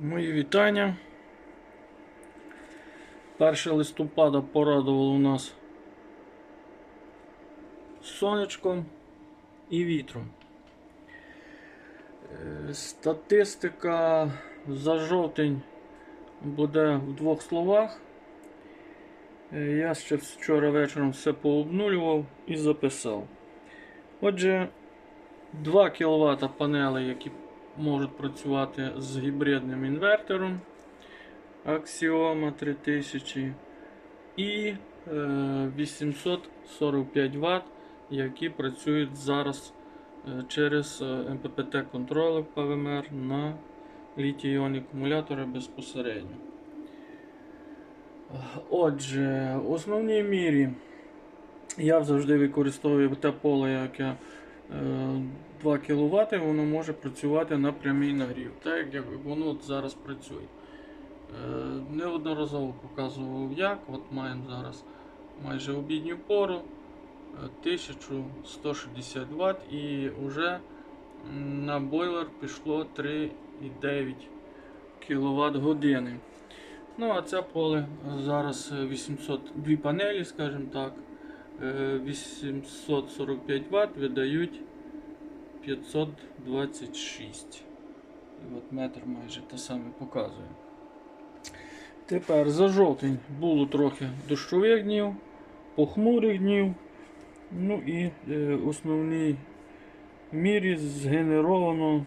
Мої вітання. 1 листопада порадувало у нас сонечком і вітром. Е, Статистика за жовтень буде в двох словах. Е, Я ще вчора вечором все пообнулював і записав. Отже, 2 кВт панели, які можуть працювати з гібридним інвертором Axioma 3000 і е, 845 Вт, які працюють зараз е, через МППТ контролер ПВМР на літій-іонні акумулятори безпосередньо. Отже, в основній мірі я завжди використовую те поле, яке е, 2 кВт, воно може працювати на прямий нагрів, так як воно зараз працює. Е, Неодноразово показував як. От маємо зараз майже обідню пору е, 1160 Вт і вже на бойлер пішло 3,9 кВт години. Ну, а це поле зараз 800, дві панелі, скажімо так, е, 845 Вт видають 526. І от метр майже те саме показує. Тепер за жовтень було трохи дощових днів, похмурих днів. Ну і е, основній мірі згенеровано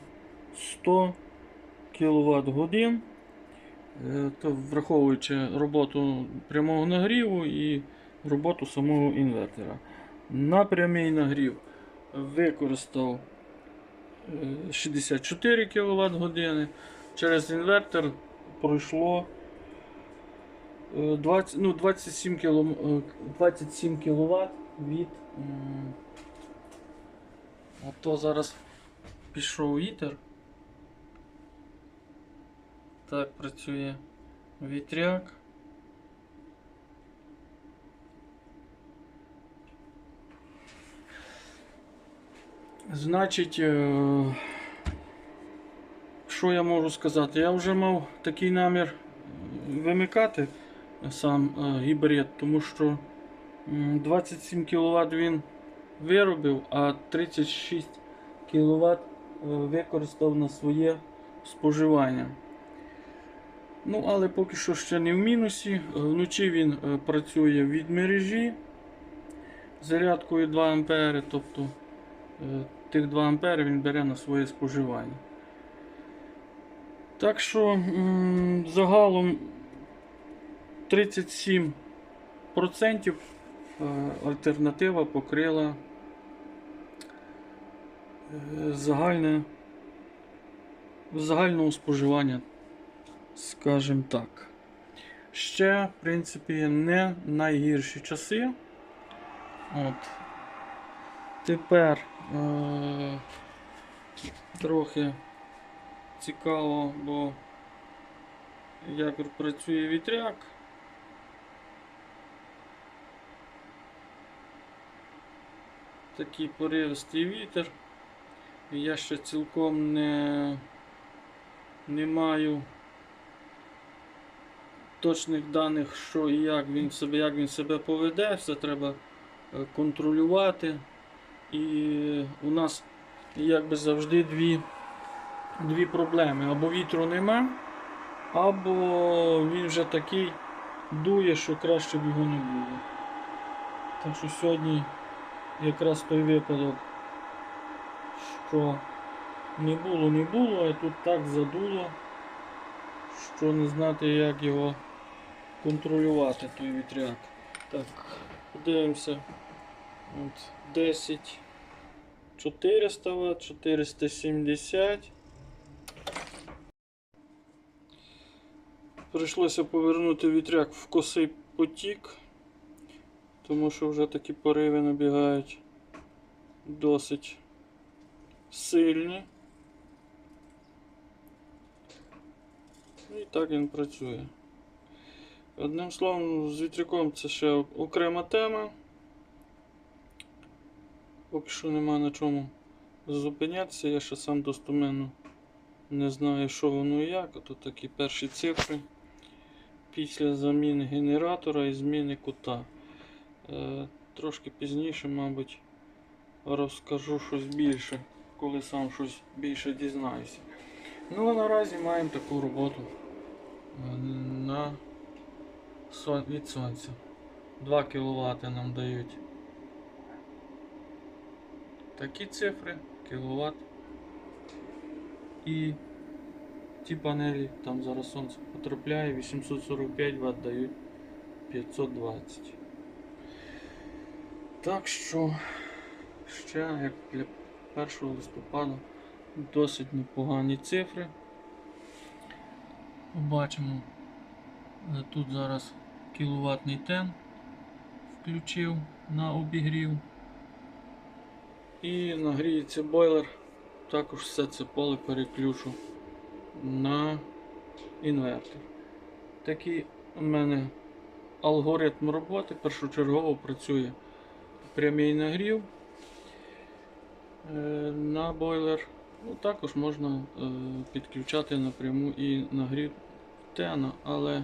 100 кВт годин. Е, враховуючи роботу прямого нагріву і роботу самого інвертора. На прямий нагрів використав е, 64 кВт години. Через інвертор пройшло е, 20, ну, 27 кіло, е, 27 кВт від. м, Ото зараз пішов вітер. Так працює вітряк. Значить, е, що я можу сказати? Я вже мав такий намір е, вимикати сам е, гібрид, тому що 27 кВт він виробив, а 36 кВт використав на своє споживання. Ну, але поки що ще не в мінусі. Е, Вночі він е, працює від мережі зарядкою 2 А, тобто е, тих 2 А він бере на своє споживання. Так що загалом 37% е, альтернатива покрила е, загальне, загального споживання скажімо так. Ще, в принципі, не найгірші часи. От. Тепер трохи цікаво, бо як працює вітряк. Такий поривистий вітер. Я ще цілком не, не маю точних даних, що і як він себе, як він себе поведе, все треба е, контролювати. І у нас якби завжди дві, дві проблеми. Або вітру нема, або він вже такий дує, що краще б його не було. Так що сьогодні якраз той випадок, що не було, не було, а тут так задуло, що не знати, як його контролювати той вітряк. Так, подивимося. От 10 400 Вт, 470. Прийшлося повернути вітряк в косий потік, тому що вже такі пориви набігають досить сильні. І так він працює. Одним словом, з вітряком це ще окрема тема. Поки що нема на чому зупинятися, я ще сам достоменно Не знаю, що воно і як. Тут такі перші цифри. Після заміни генератора і зміни кута. Е, трошки пізніше, мабуть, розкажу щось більше, коли сам щось більше дізнаюся. Ну а наразі маємо таку роботу е, на від сонця. 2 кВт нам дають. Такі цифри, кіловат. І ті панелі, там зараз сонце потрапляє, 845 Вт дають 520. Так що ще як для 1 листопада досить непогані цифри. Побачимо. Тут зараз кіловатний тен включив на обігрів. І нагріється бойлер. Також все це поле переключу на інвертор. Такий у мене алгоритм роботи першочергово працює прямий нагрів е, на бойлер. Ну, також можна е, підключати напряму і нагрів тена, але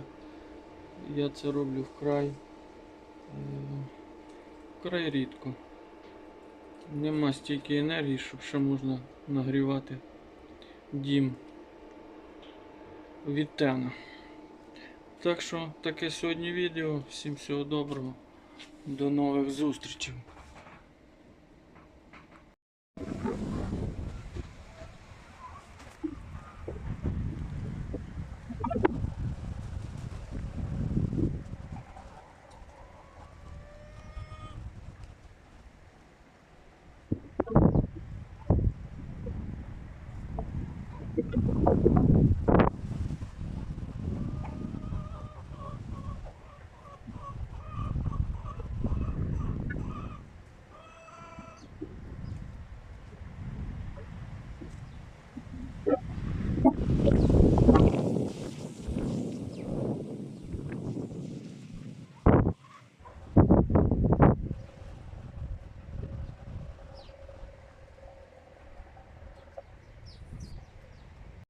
я це роблю вкрай, е, вкрай рідко. Нема стільки енергії, щоб ще можна нагрівати дім від тена. Так що таке сьогодні відео. Всім всього доброго. До нових зустрічей.